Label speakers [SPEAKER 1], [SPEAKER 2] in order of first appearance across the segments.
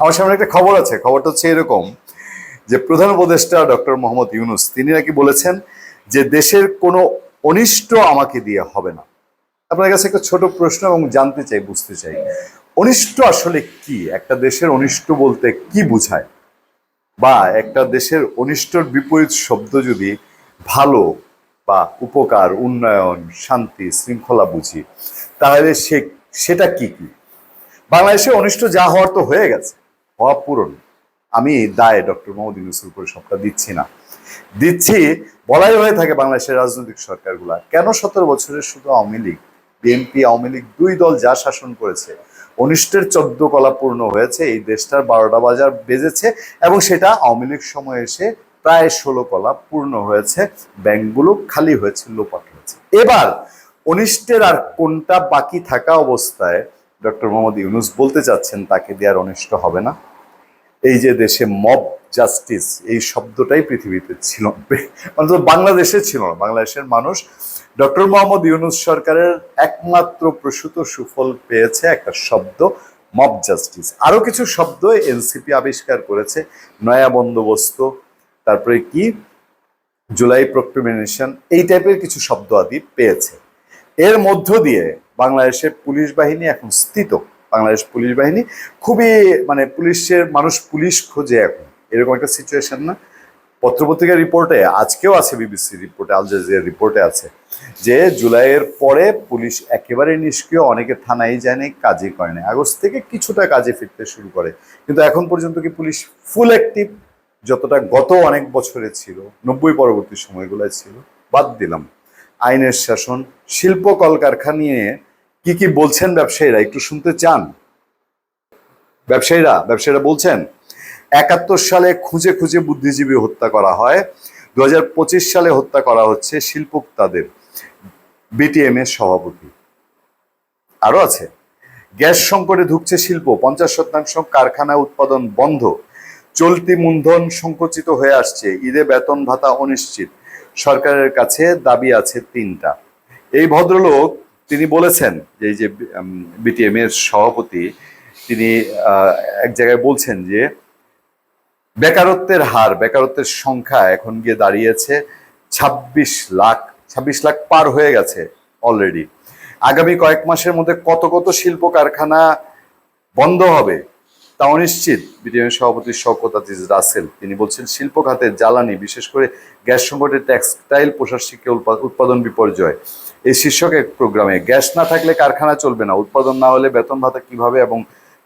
[SPEAKER 1] আমার সামনে একটা খবর আছে, খবরটা হচ্ছে এরকম যে প্রধান উপদেষ্টা ডক্টর মোহাম্মদ ইউনুস, তিনি নাকি বলেছেন যে দেশের কোনো অনিষ্ট আমাকে দিয়ে হবে না। আপনার কাছে একটা ছোট প্রশ্ন এবং জানতে চাই, বুঝতে চাই। অনিষ্ট আসলে কি? একটা দেশের অনিষ্ট বলতে কি বোঝায়? বা একটা দেশের অনিষ্টর বিপরীত শব্দ যদি ভালো বা উপকার, উন্নয়ন, শান্তি, শৃঙ্খলা বুঝি, তাহলে সে, সেটা কি কি? বাংলাদেশে অনিষ্ট যা হওয়ার তো হয়ে গেছে, হওয়া পূরণ। আমি দায় ডক্টর মোহাম্মদ ইউনুসের উপরে সবটা দিচ্ছি না। দিচ্ছি, বলাই হয়ে থাকে বাংলাদেশের রাজনৈতিক সরকারগুলা। কেন সতেরো বছরের শুধু আওয়ামী লীগ, বিএনপি, আওয়ামী লীগ দুই দল যা শাসন করেছে, অনিষ্টের চোদ্দ কলা পূর্ণ হয়েছে, এই দেশটার বারোটা বাজার বেজেছে এবং সেটা আওয়ামী লীগ সময় এসে প্রায় ষোলো কলা পূর্ণ হয়েছে, ব্যাংকগুলো খালি হয়েছে, লোপাট হয়েছে। এবার অনিষ্টের আর কোনটা বাকি থাকা অবস্থায় ডক্টর মোহাম্মদ ইউনুস বলতে চাচ্ছেন, তাকে দেওয়ার অনিষ্ট হবে না। এই যে দেশে মব জাস্টিস এই শব্দটাই পৃথিবীতে ছিল, অন্তত বাংলাদেশে ছিল না, বাংলাদেশের মানুষ। ডক্টর মোহাম্মদ ইউনুস সরকারের একমাত্র প্রসূত সুফল পেয়েছে একটা শব্দ মব জাস্টিস আরও কিছু শব্দ এনসিপি আবিষ্কার করেছে, নয়া বন্দোবস্ত, তারপরে কি? জুলাই প্রক্রিমিনেশন এই টাইপের কিছু শব্দ আদি পেয়েছে। এর মধ্য দিয়ে বাংলাদেশের পুলিশ বাহিনী এখন স্থিত। বাংলাদেশ পুলিশ বাহিনী খুবই মানে পুলিশের মানুষ পুলিশ খোঁজে এখন। এরকম একটা সিচুয়েশন না। পত্রপত্রিকার রিপোর্টে আজকেও আছে বিবিসি রিপোর্টে আল জাজিরার রিপোর্টে আছে যে জুলাইয়ের পরে পুলিশ একেবারে নিষ্ক্রিয়, অনেকে থানায় যায়নি কাজই করে না আগস্ট থেকে কিছুটা কাজে ফিরতে শুরু করে। কিন্তু এখন পর্যন্ত কি পুলিশ ফুল অ্যাক্টিভ যতটা গত অনেক বছরে ছিল, নব্বই পরবর্তী সময়গুলোয় ছিল, বাদ দিলাম। আইনের শাসন, শিল্প কলকারখানা নিয়ে কি কি বলছেন ব্যবসায়ীরা? একটু শুনতে চান? ব্যবসায়ীরা ব্যবসায়ীরা বলছেন, একাত্তর সালে খুঁজে খুঁজে বুদ্ধিজীবী হত্যা করা হয়। দু হাজার পঁচিশ সালে হত্যা করা হচ্ছে শিল্পোক্তাদের। বিটিএম এর সভাপতি। আরও আছে। গ্যাস সংকটে ঢুকছে শিল্প, পঞ্চাশ শতাংশ কারখানা উৎপাদন বন্ধ। চলতি মূলধন সংকুচিত হয়ে আসছে। ঈদে বেতন ভাতা অনিশ্চিত। সরকারের কাছে দাবি আছে তিনটা। এই ভদ্রলোক তিনি বলেছেন যে এই যে বিটিএম এর সভাপতি তিনি এক জায়গায় বলছেন যে বেকারত্বের হার, বেকারত্বের সংখ্যা এখন গিয়ে দাঁড়িয়েছে ছাব্বিশ লাখ ছাব্বিশ লাখ পার হয়ে গেছে অলরেডি আগামী কয়েক মাসের মধ্যে কত কত শিল্প কারখানা বন্ধ হবে তা অনিশ্চিত বিটিএম সভাপতি শওকত আজিজ রাসেল। তিনি বলছেন, শিল্প খাতে জ্বালানি, বিশেষ করে গ্যাস সংকটে টেক্সটাইল শিল্পে উৎপাদন বিপর্যয়। এই শীর্ষক এক প্রোগ্রামে, গ্যাস না থাকলে কারখানা চলবে না, উৎপাদন না হলে বেতন ভাতা কীভাবে এবং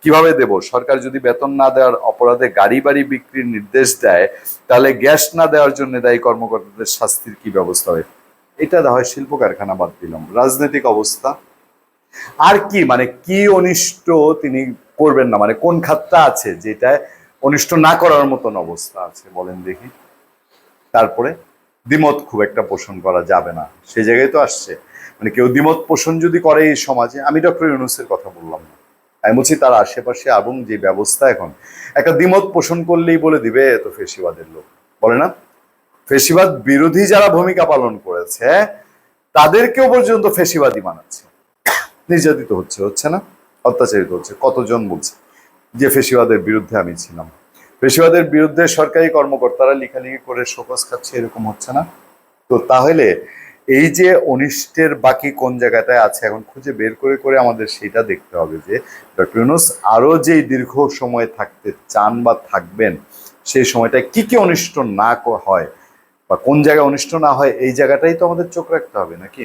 [SPEAKER 1] কীভাবে দেব? সরকার যদি বেতন না দেওয়ার অপরাধে গাড়ি বাড়ি বিক্রির নির্দেশ দেয়, তাহলে গ্যাস না দেওয়ার জন্য দায়ী কর্মকর্তাদের শাস্তির কি ব্যবস্থা হয়? এটা দেওয়া হয় শিল্প কারখানা বাদ দিলাম রাজনৈতিক অবস্থা? আর কি মানে কি অনিষ্ট তিনি করবেন না মানে কোন খাতটা আছে যেটা অনিষ্ট না করার মতন অবস্থা আছে বলেন দেখি। তারপরে দ্বিমত খুব একটা পোষণ করা যাবে না, সেই জায়গায় তো আসছে। মানে কেউ দ্বিমত পোষণ যদি করে এই সমাজে, আমি ডক্টর ইউনুসের কথা বললাম না। আমি বলছি তার আশেপাশে এবং যে ব্যবস্থা এখন, একটা দ্বিমত পোষণ করলেই বলে দিবে এ তো ফেসিবাদের লোক। বলে না? ফেসিবাদ বিরোধী যারা ভূমিকা পালন করেছে, তাদেরকেও পর্যন্ত ফেসিবাদী বানাচ্ছে নির্যাতিত হচ্ছে হচ্ছে না? অত্যাচারিত হচ্ছে। কতজন বলছে যে ফেসিবাদের বিরুদ্ধে আমি ছিলাম। ফেসিবাদের বিরুদ্ধে সরকারি কর্মকর্তারা লেখালেখি করে শোকস খাচ্ছে, এরকম হচ্ছে না। তো তাহলে এই যে অনিষ্টের বাকি কোন জায়গাটায় আছে, এখন খুঁজে বের করে করে আমাদের সেটা দেখতে হবে যে ডক্টর ইউনুস আরও যে দীর্ঘ সময় থাকতে চান বা থাকবেন, সেই সময়টা কি কি অনিষ্ট না হয় বা কোন জায়গায় অনিষ্ট না হয়, এই জায়গাটাই তো আমাদের চোখ রাখতে হবে, নাকি?